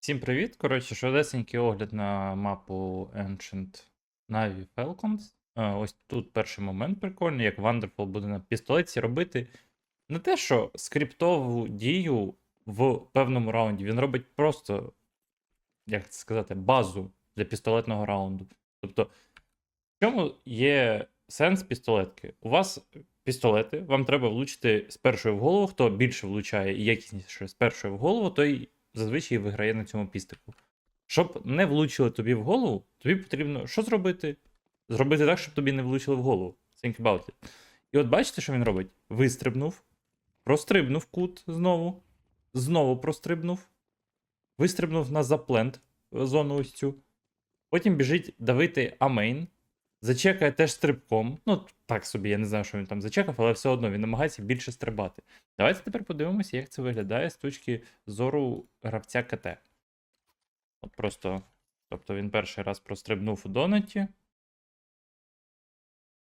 Всім привіт! Коротше, швидесенький огляд на мапу Ancient Navy Falcons. Е, Ось тут перший момент прикольний, як Wonderful буде на пістолеті робити не те, що скриптову дію в певному раунді. Він робить просто, як це сказати, базу для пістолетного раунду. Тобто, в чому є сенс пістолетки? У вас пістолети, вам треба влучити з першої в голову. Хто більше влучає і якісніше з першої в голову, той зазвичай виграє на цьому пістику. Щоб не влучили тобі в голову, тобі потрібно що зробити? Зробити так, щоб тобі не влучили в голову. Think about it. І от бачите, що він робить? Вистрибнув, прострибнув кут знову, знову прострибнув, вистрибнув на заплент е, зону ось цю. Потім біжить давити амейн, зачекає теж стрибком. Ну, так собі, я не знаю, що він там зачекав, але все одно він намагається більше стрибати. Давайте тепер подивимося, як це виглядає з точки зору гравця КТ. От просто. Тобто він перший раз прострибнув у донаті.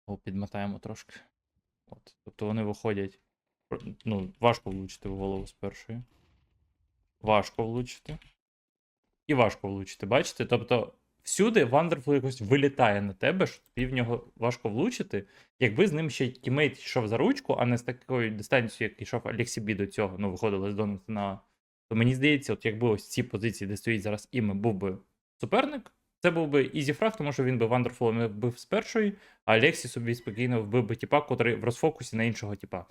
О, підмотаємо трошки. От. Тобто вони виходять. Ну, важко влучити в голову з першої. Важко влучити. І важко влучити, бачите? Тобто, всюди Wonderful якось вилітає на тебе, що тобі в нього важко влучити. Якби з ним ще тімейт йшов за ручку, а не з такою дистанцією, як йшов Алексі Бі до цього, ну, виходили з Дональда на. То мені здається, от якби ось ці позиції, де стоїть зараз іме, був би суперник, це був би ізі фраг, тому що він би не вбив з першої, а Алексі собі спокійно вбив би тіпа, котрий в розфокусі на іншого тіпа.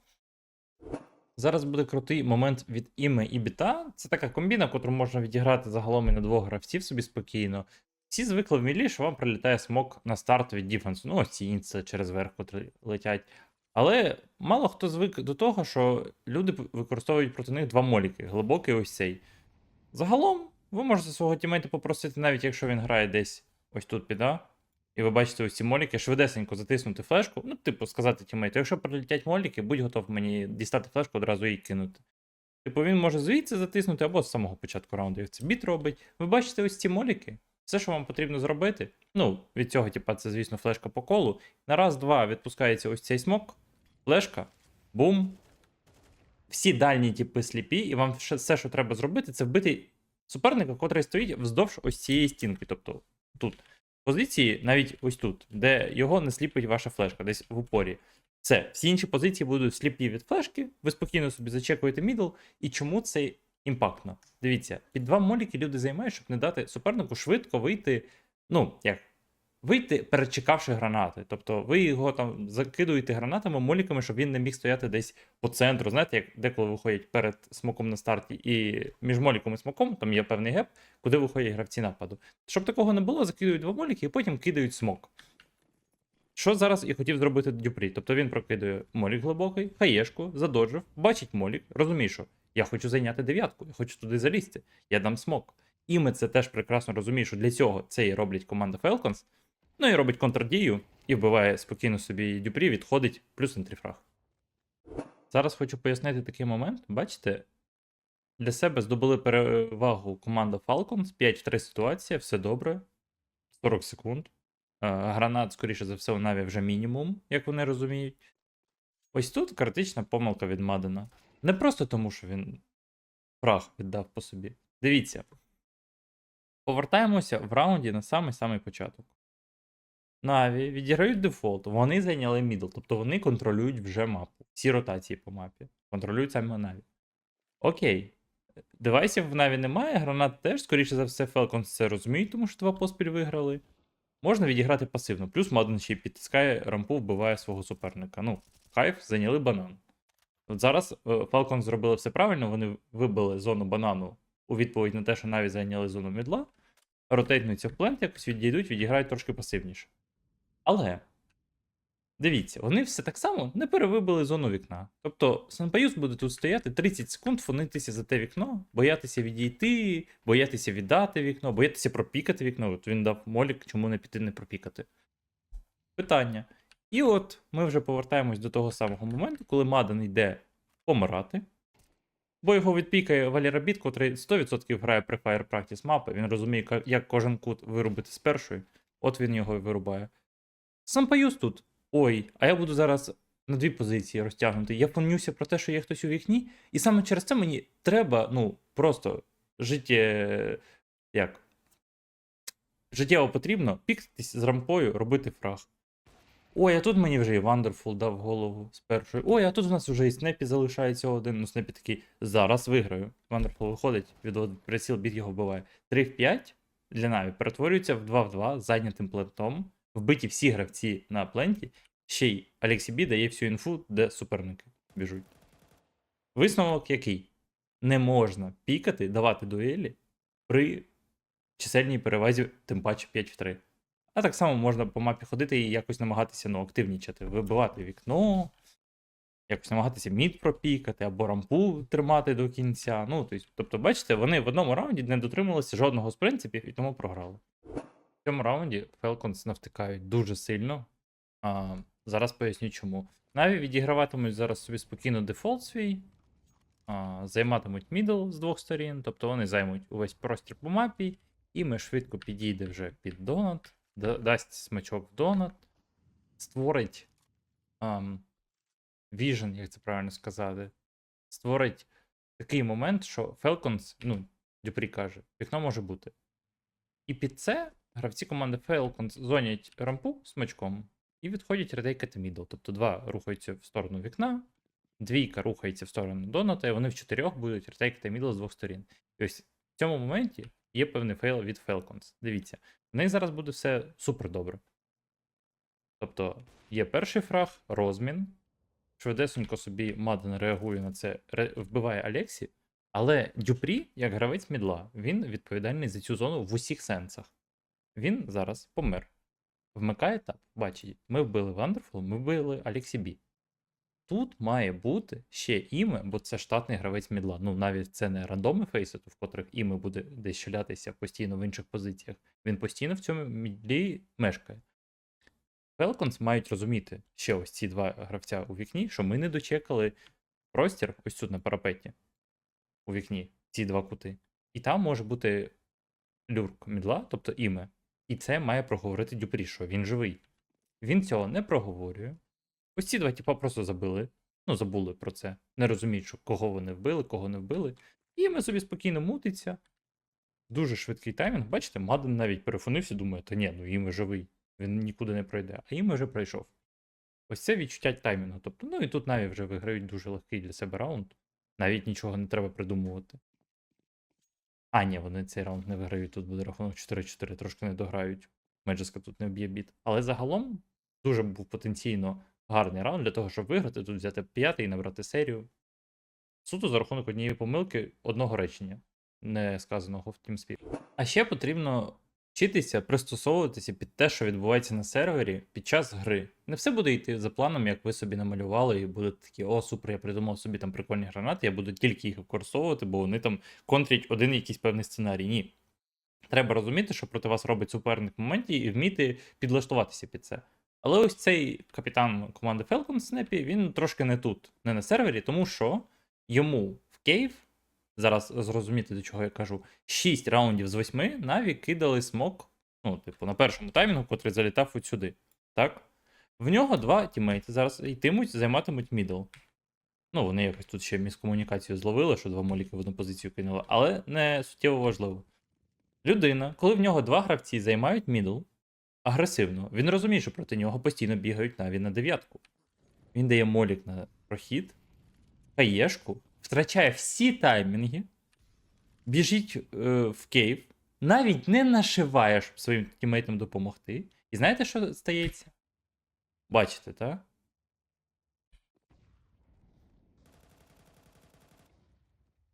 Зараз буде крутий момент від іме і біта. Це така комбіна, котру можна відіграти загалом і на двох гравців собі спокійно. Всі звикли в мілі, що вам прилітає смок на старт від діфенсу. Ну, ось ці інце через верх, котрі летять. Але мало хто звик до того, що люди використовують проти них два моліки, глибокий ось цей. Загалом, ви можете свого тімейта попросити, навіть якщо він грає десь ось тут під А, і ви бачите ось ці моліки, швидесенько затиснути флешку. Ну, типу, сказати тімейту, якщо прилетять моліки, будь готов мені дістати флешку, одразу її кинути. Типу, він може звідси затиснути або з самого початку раунду, як це біт робить. Ви бачите ось ці моліки. Все, що вам потрібно зробити. Ну, від цього, типа, це, звісно, флешка по колу. На раз-два відпускається ось цей смок, флешка, бум. Всі дальні типи сліпі, і вам все, що треба зробити, це вбити суперника, котрий стоїть вздовж ось цієї стінки. Тобто тут. Позиції, навіть ось тут, де його не сліпить ваша флешка, десь в упорі. Все, всі інші позиції будуть сліпі від флешки, ви спокійно собі зачекуєте мідл. І чому це імпактно? Дивіться, під два моліки люди займають, щоб не дати супернику швидко вийти. Ну, як? Вийти, перечекавши гранати. Тобто ви його там закидуєте гранатами, моліками, щоб він не міг стояти десь по центру. Знаєте, як деколи виходять перед смоком на старті, і між моліком і смоком там є певний геп, куди виходять гравці нападу. Щоб такого не було, закидують два моліки і потім кидають смок. Що зараз і хотів зробити Дюпрі. Тобто він прокидує молік глибокий, хаєшку, задоджив, бачить молік, розуміє, що я хочу зайняти дев'ятку, я хочу туди залізти, я дам смок. І ми це теж прекрасно розуміє, що для цього це і роблять команда Falcons. Ну і робить контрдію і вбиває спокійно собі Дюпрі, відходить, плюс інтріфраг. Зараз хочу пояснити такий момент. Бачите, для себе здобули перевагу команда Falcons, 5-3 ситуація, все добре. 40 секунд. Е, Гранат, скоріше за все, у Наві вже мінімум, як вони розуміють. Ось тут критична помилка від Мадена. Не просто тому, що він прах віддав по собі. Дивіться. Повертаємося в раунді на самий-самий початок. Наві відіграють дефолт, вони зайняли мідл, тобто вони контролюють вже мапу. Всі ротації по мапі. Контролюють саме Наві. Окей. Девайсів в Наві немає, гранат теж, скоріше за все, Falcons це розуміють, тому що два поспіль виграли. Можна відіграти пасивно. Плюс Маден ще підтискає рампу, вбиває свого суперника. Ну, хайф, зайняли банан. От зараз е, Falcons зробили все правильно, вони вибили зону банану у відповідь на те, що Наві зайняли зону мідла. Ротейтнуться в плент, якось відійдуть, відіграють трошки пасивніше. Але дивіться, вони все так само не перевибили зону вікна. Тобто Санпаюс буде тут стояти 30 секунд, фонитися за те вікно, боятися відійти, боятися віддати вікно, боятися пропікати вікно. От він дав молік, чому не піти не пропікати. Питання. І от ми вже повертаємось до того самого моменту, коли Маден йде помирати. Бо його відпікає Валера Біт, котрий 100% грає при Fire Practice мапи. Він розуміє, як кожен кут виробити з першої. От він його і вирубає. Сам Паюс тут. Ой, а я буду зараз на дві позиції розтягнути. Я понюся про те, що є хтось у вікні, і саме через це мені треба, ну, просто життє. Як? Життєво потрібно піктись з рампою, робити фраг. Ой, а тут мені вже і Вандерфул дав голову з першої. Ой, а тут в нас вже і Снепі залишається один. Ну, Снепі такий, зараз виграю. Вандерфул виходить, відводить приціл, біт його вбиває. 3 в 5 для Наві перетворюється в 2 в 2 з зайнятим плентом. Вбиті всі гравці на пленті. Ще й Алексі Бі дає всю інфу, де суперники біжуть. Висновок який? Не можна пікати, давати дуелі при чисельній перевазі, тим паче 5 в 3. А так само можна по мапі ходити і якось намагатися ну, активнічати, вибивати вікно, якось намагатися мід пропікати або рампу тримати до кінця. Ну, тобто, бачите, вони в одному раунді не дотрималися жодного з принципів і тому програли. В цьому раунді Falcons навтикають дуже сильно. А, зараз поясню чому. Наві відіграватимуть зараз собі спокійно дефолт свій, а, займатимуть мідл з двох сторін, тобто вони займуть увесь простір по мапі, і ми швидко підійде вже під донат, дасть смачок в донат, створить ам, vision, як це правильно сказати, створить такий момент, що Falcons, ну, Дюпрі каже, вікно може бути. І під це гравці команди Falcons зонять рампу смачком і відходять редейкати мідл. Тобто два рухаються в сторону вікна, двійка рухається в сторону доната, і вони в чотирьох будуть ретейкати мідл з двох сторін. І ось в цьому моменті є певний фейл від Falcons. Дивіться, в них зараз буде все супер добре. Тобто є перший фраг, розмін. Швидесенько собі Маден реагує на це, вбиває Алексі. Але Дюпрі, як гравець мідла, він відповідальний за цю зону в усіх сенсах. Він зараз помер. Вмикає етап. Бачить, ми вбили Вандерфул, ми вбили Алексі Бі. Тут має бути ще іме, бо це штатний гравець мідла. Ну, навіть це не рандоми фейсету, в котрих іме буде десь шалятися постійно в інших позиціях. Він постійно в цьому мідлі мешкає. Falcons мають розуміти ще ось ці два гравця у вікні, що ми не дочекали простір ось тут на парапеті у вікні, ці два кути. І там може бути люрк мідла, тобто іме. І це має проговорити Дюпрі, що він живий. Він цього не проговорює. Ось ці два типа просто забили. Ну, забули про це. Не розуміють, що кого вони вбили, кого не вбили. І ми собі спокійно мутиться. Дуже швидкий таймінг. Бачите, Маден навіть перефонився, думає, та ні, ну іме живий. Він нікуди не пройде. А іме вже пройшов. Ось це відчуття таймінгу. Тобто, ну і тут Наві вже виграють дуже легкий для себе раунд. Навіть нічого не треба придумувати. А, ні, вони цей раунд не виграють. Тут буде рахунок 4-4, трошки не дограють. Меджеска тут не вб'є біт. Але загалом дуже був потенційно гарний раунд для того, щоб виграти, тут взяти п'ятий і набрати серію. Суто за рахунок однієї помилки одного речення, не сказаного в TeamSpeak. А ще потрібно вчитися пристосовуватися під те, що відбувається на сервері під час гри. Не все буде йти за планом, як ви собі намалювали, і будете такі, о, супер, я придумав собі там прикольні гранати, я буду тільки їх використовувати, бо вони там контрять один якийсь певний сценарій. Ні. Треба розуміти, що проти вас робить суперник в моменті, і вміти підлаштуватися під це. Але ось цей капітан команди Falcon Снепі, він трошки не тут, не на сервері, тому що йому в Кейв, зараз зрозуміти, до чого я кажу, 6 раундів з 8 Наві кидали смок, ну, типу, на першому таймінгу, котрий залітав от сюди. Так? В нього два тімейти зараз йтимуть, займатимуть мідл. Ну, вони якось тут ще міскомунікацію зловили, що два моліки в одну позицію кинули, але не суттєво важливо. Людина, коли в нього два гравці займають мідл, агресивно, він розуміє, що проти нього постійно бігають навіть на дев'ятку. Він дає молік на прохід, хаєшку, втрачає всі таймінги, біжить е, в кейв, навіть не нашиває, щоб своїм тімейтам допомогти. І знаєте, що стається? Бачите, так?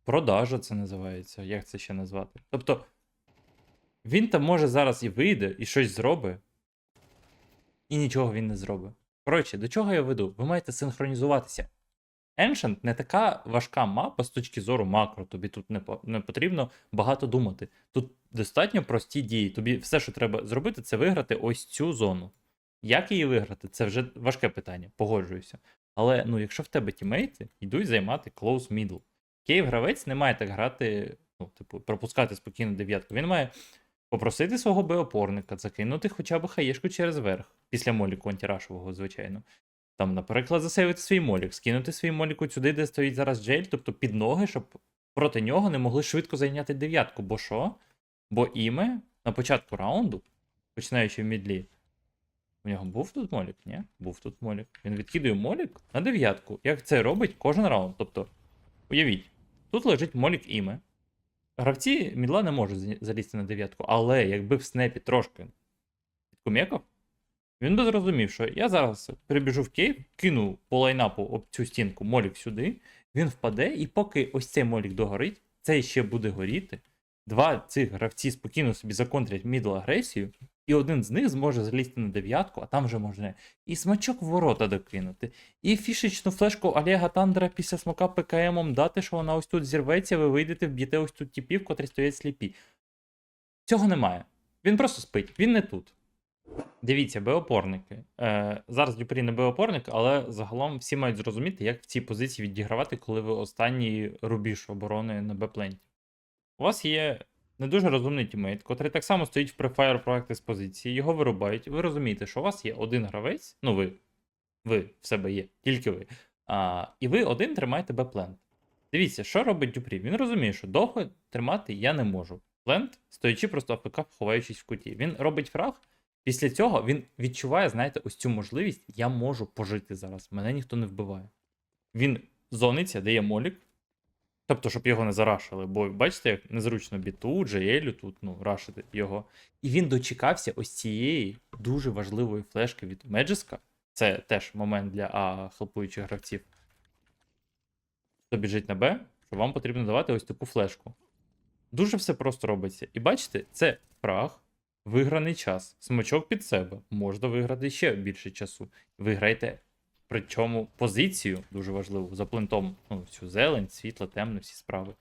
Продажа це називається. Як це ще назвати? Тобто, він там може зараз і вийде, і щось зробить, і нічого він не зробить. Коротше, до чого я веду? Ви маєте синхронізуватися. Ancient не така важка мапа з точки зору макро. Тобі тут не, потрібно багато думати. Тут достатньо прості дії. Тобі все, що треба зробити, це виграти ось цю зону. Як її виграти? Це вже важке питання, погоджуюся. Але ну, якщо в тебе тімейти, йдуть займати close middle. Кейв гравець не має так грати, ну, типу, пропускати спокійно дев'ятку. Він має попросити свого Б-опорника закинути хоча б хаєшку через верх, після моліку антирашового, звичайно. Там, наприклад, засейвити свій молік, скинути свій молік сюди, де стоїть зараз джель, тобто під ноги, щоб проти нього не могли швидко зайняти дев'ятку. Бо що? Бо іме на початку раунду, починаючи в мідлі, у нього був тут молік? Ні? Був тут молік. Він відкидує молік на дев'ятку. Як це робить кожен раунд. Тобто, уявіть, тут лежить молік іме. Гравці мідла не можуть залізти на дев'ятку, але якби в снепі трошки підкумекав, він би зрозумів, що я зараз прибіжу в кейв, кину по лайнапу об цю стінку молік сюди, він впаде, і поки ось цей молік догорить, цей ще буде горіти. Два цих гравці спокійно собі законтрять мідл агресію, і один з них зможе залізти на дев'ятку, а там вже можна і смачок ворота докинути, і фішечну флешку Олега Тандера після смока ПКМом дати, що вона ось тут зірветься, ви вийдете, вб'єте ось тут тіпів, котрі стоять сліпі. Цього немає. Він просто спить, він не тут. Дивіться, Б-опорники. Е, зараз Дюпрі не Б-опорник, але загалом всі мають зрозуміти, як в цій позиції відігравати, коли ви останній рубіж оборони на Б-пленті. У вас є не дуже розумний тімейт, котрий так само стоїть в проекти з позиції, його вирубають. Ви розумієте, що у вас є один гравець, ну ви, ви в себе є, тільки ви. А, і ви один тримаєте Б-плент. Дивіться, що робить Дюпрі. Він розуміє, що довго тримати я не можу. Плент, стоячи просто АФК, ховаючись в куті. Він робить фраг. Після цього він відчуває, знаєте, ось цю можливість, я можу пожити зараз, мене ніхто не вбиває. Він зониться, дає молік. Тобто, щоб його не зарашили, бо бачите, як незручно біту, Джеєлю тут, ну, рашити його. І він дочекався ось цієї дуже важливої флешки від Меджиска. Це теж момент для А хелпуючих гравців. Хто біжить на Б, що вам потрібно давати ось таку флешку. Дуже все просто робиться. І бачите, це фраг, виграний час, смачок під себе. Можна виграти ще більше часу. Виграйте причому позицію дуже важливу за плентом. Ну, всю зелень, світло, темно, всі справи.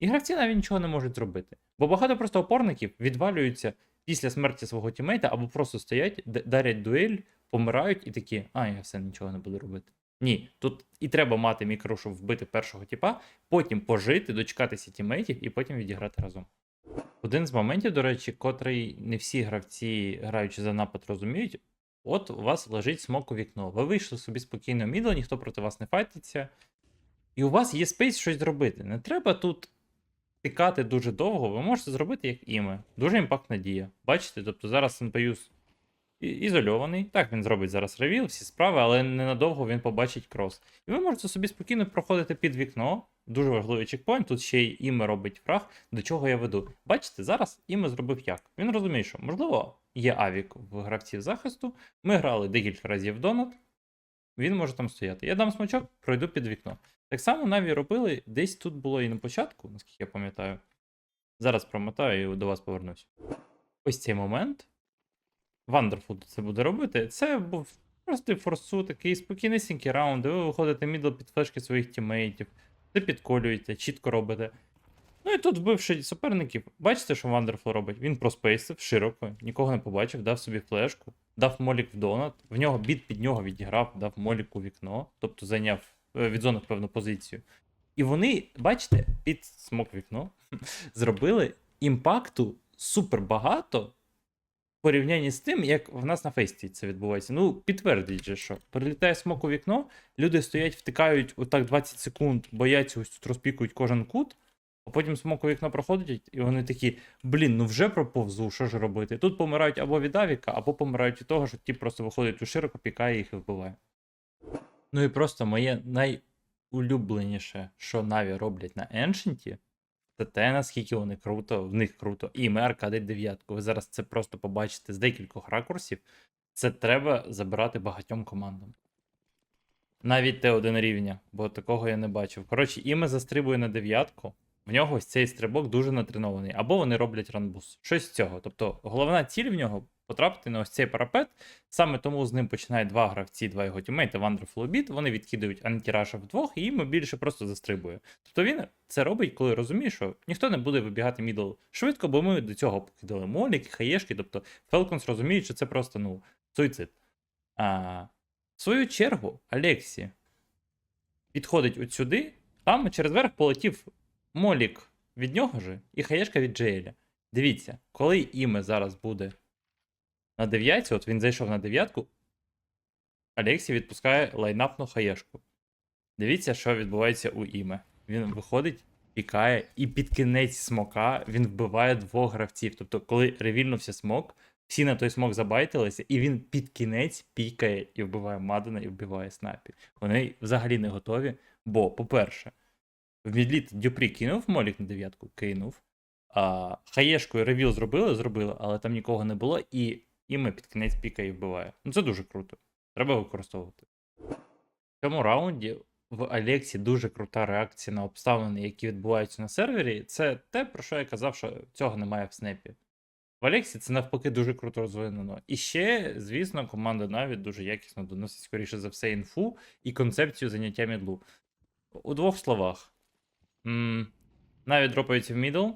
І гравці навіть нічого не можуть зробити. Бо багато просто опорників відвалюються після смерті свого тімейта або просто стоять, дарять дуель, помирають і такі, а, я все нічого не буду робити. Ні, тут і треба мати мікро, щоб вбити першого тіпа, потім пожити, дочекатися тімейтів і потім відіграти разом. Один з моментів, до речі, котрий не всі гравці, граючи за напад, розуміють. От у вас лежить смок у вікно. Ви вийшли собі спокійно мідо, ніхто проти вас не файтиться. І у вас є спейс щось зробити. Не треба тут тикати дуже довго, ви можете зробити як іме. Дуже імпактна дія. Бачите, тобто зараз Сенпаюс ізольований. Так, він зробить зараз ревіл, всі справи, але ненадовго він побачить крос. І ви можете собі спокійно проходити під вікно. Дуже важливий чекпоінт. Тут ще й іме робить фраг, до чого я веду. Бачите, зараз іме зробив як. Він розуміє, що можливо є авік в гравців захисту. Ми грали декілька разів донат. Він може там стояти. Я дам смачок, пройду під вікно. Так само Наві робили, десь тут було і на початку, наскільки я пам'ятаю. Зараз промотаю і до вас повернусь. Ось цей момент. Вандерфуд це буде робити. Це був просто форсу, такий спокійнісінький раунд, де ви виходите мідл під флешки своїх тімейтів, ви підколюєте, чітко робите. Ну і тут, вбивши суперників, бачите, що Вандерфул робить? Він проспейсив широко, нікого не побачив, дав собі флешку, дав молік в донат, в нього біт під нього відіграв, дав молік у вікно, тобто зайняв е, від зони певну позицію. І вони, бачите, під смок вікно зробили імпакту супер багато порівнянні з тим, як в нас на фесті це відбувається. Ну, підтвердіть же, що прилітає смок у вікно, люди стоять, втикають отак 20 секунд, бояться ось тут розпікують кожен кут, а потім смок у вікно проходить, і вони такі: блін, ну вже проповзу, що ж робити? Тут помирають або від авіка, або помирають від того, що ті просто виходить у широко, пікає їх і вбиває. Ну і просто моє найулюбленіше, що Наві роблять на Еншенті, те, наскільки вони круто, в них круто. І ми аркадить дев'ятку. Ви зараз це просто побачите з декількох ракурсів. Це треба забирати багатьом командам. Навіть Т1 рівня, бо такого я не бачив. Коротше, іме застрибує на дев'ятку. В нього ось цей стрибок дуже натренований. Або вони роблять ранбус. Щось з цього. Тобто, головна ціль в нього потрапити на ось цей парапет. Саме тому з ним починають два гравці, два його тімейти, Wonderful Beat. Вони відкидують антираша вдвох, і йому більше просто застрибує. Тобто він це робить, коли розуміє, що ніхто не буде вибігати мідл швидко, бо ми до цього покидали моліки, хаєшки. Тобто Falcons розуміють, що це просто ну, суїцид. А, в свою чергу, Алексі підходить от сюди, там через верх полетів молік від нього же і хаєшка від Джееля. Дивіться, коли іме зараз буде на дев'ятці, от він зайшов на дев'ятку, Алексій відпускає лайнапну хаєшку. Дивіться, що відбувається у іме. Він виходить пікає, і під кінець смока він вбиває двох гравців. Тобто, коли ревільнувся смок, всі на той смок забайтилися, і він під кінець пікає і вбиває Мадена, і вбиває снапі. Вони взагалі не готові. Бо, по-перше, в мідліт Дюпрі кинув молік на дев'ятку, кинув. А, хаєшкою ревіл зробили, зробили, але там нікого не було, і іме під кінець пікає і вбиває. Ну це дуже круто. Треба використовувати. В цьому раунді в Алексі дуже крута реакція на обставини, які відбуваються на сервері. Це те, про що я казав, що цього немає в снепі. В Алексі це навпаки дуже круто розвинено. І ще, звісно, команда Наві дуже якісно доносить, скоріше за все, інфу і концепцію заняття мідлу. У двох словах. М, Наві дропаються в мідл.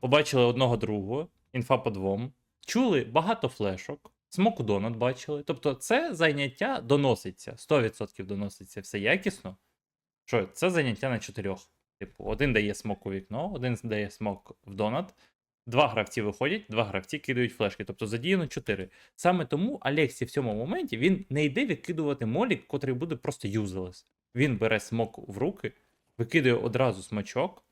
Побачили одного другого, інфа по двом. Чули багато флешок. Смоку донат бачили. Тобто, це заняття доноситься. 100% доноситься все якісно. Що це заняття на чотирьох. Типу, один дає смок у вікно, один дає смок в донат. Два гравці виходять, два гравці кидають флешки. Тобто задіяно чотири. Саме тому Алексі в цьому моменті він не йде відкидувати молік, котрий буде просто юзелес. Він бере смок в руки, викидує одразу смачок,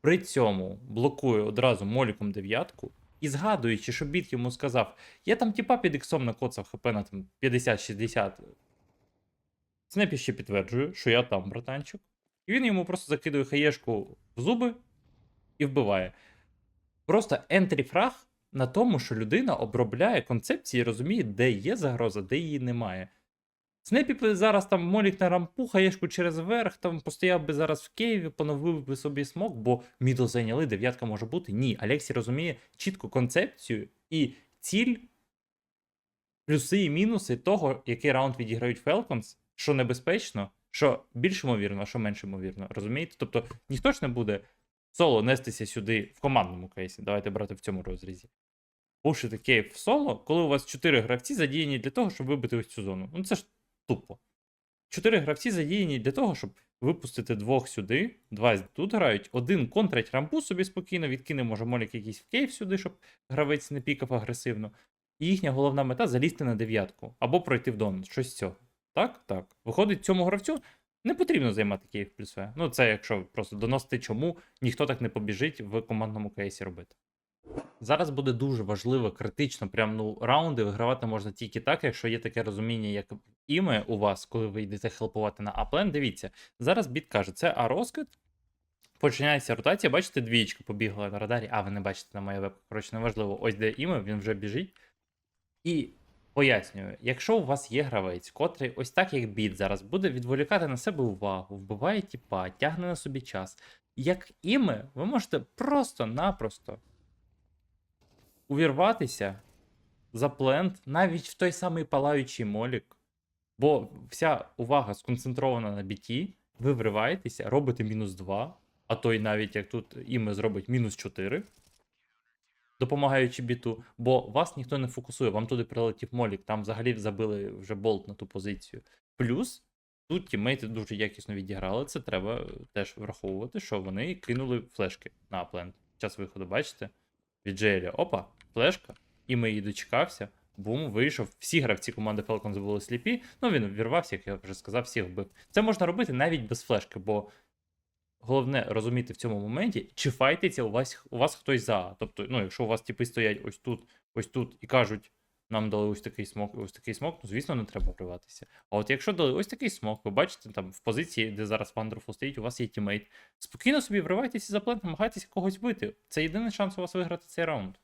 при цьому блокує одразу моліком дев'ятку. І згадуючи, що біт йому сказав, я там типа під іксом накоцав хп на 50-60. Снепі ще підтверджує, що я там, братанчик. І він йому просто закидує хаєшку в зуби і вбиває. Просто ентрі фраг на тому, що людина обробляє концепції і розуміє, де є загроза, де її немає. Снепі зараз там молік на рампу, хаєшку через верх, там постояв би зараз в Києві, поновив би собі смок, бо мідл зайняли, дев'ятка може бути. Ні, Алексій розуміє чітку концепцію і ціль, плюси і мінуси того, який раунд відіграють Falcons, що небезпечно, що більш ймовірно, а що менш ймовірно. Розумієте? Тобто ніхто ж не буде соло нестися сюди в командному кейсі. Давайте брати в цьому розрізі. Пушити кейв в соло, коли у вас 4 гравці задіяні для того, щоб вибити ось цю зону. Ну це ж тупо. Чотири гравці задіяні для того, щоб випустити двох сюди, два тут грають, один контрить рампу собі спокійно, відкине, може, молік якийсь в кейв сюди, щоб гравець не пікав агресивно. І їхня головна мета залізти на дев'ятку або пройти в донат, щось цього. Так, так. Виходить, цьому гравцю не потрібно займати Київ плюс В. Ну, це якщо просто доносити чому, ніхто так не побіжить в командному кейсі робити. Зараз буде дуже важливо, критично, прям ну раунди вигравати можна тільки так, якщо є таке розуміння, як іме у вас, коли ви йдете хелпувати на аплен. Дивіться, зараз біт каже, це А-розкид. Починається ротація, бачите, двічка побігла на радарі, а ви не бачите на моє вебку. Коротше, неважливо. Ось де іме, він вже біжить. І пояснюю, якщо у вас є гравець, котрий ось так, як біт зараз, буде відволікати на себе увагу, вбиває тіпа, тягне на собі час. Як іме, ви можете просто-напросто увірватися за плент навіть в той самий палаючий молік. Бо вся увага сконцентрована на біті, ви вриваєтеся, робите мінус 2, а то й навіть як тут іме зробить мінус 4, допомагаючи біту, бо вас ніхто не фокусує, вам туди прилетів молік, там взагалі забили вже болт на ту позицію. Плюс. Тут тіммейти дуже якісно відіграли, це треба теж враховувати, що вони кинули флешки на плент. Час виходу, бачите? Від Джейлі. Опа, флешка. І ми її дочекався. Бум, вийшов. Всі гравці команди Falcons були сліпі. Ну він вірвався, як я вже сказав, всіх вбив. Це можна робити навіть без флешки, бо головне розуміти в цьому моменті, чи файтиться у вас у вас хтось за. Тобто, ну, якщо у вас типи стоять ось тут, ось тут і кажуть. Нам дали ось такий смок, ось такий смок, ну звісно, не треба вриватися. А от якщо дали ось такий смок, ви бачите, там в позиції, де зараз Wonderful стоїть, у вас є тімейт. Спокійно собі вривайтеся за плент, намагайтеся когось бити. Це єдиний шанс у вас виграти цей раунд.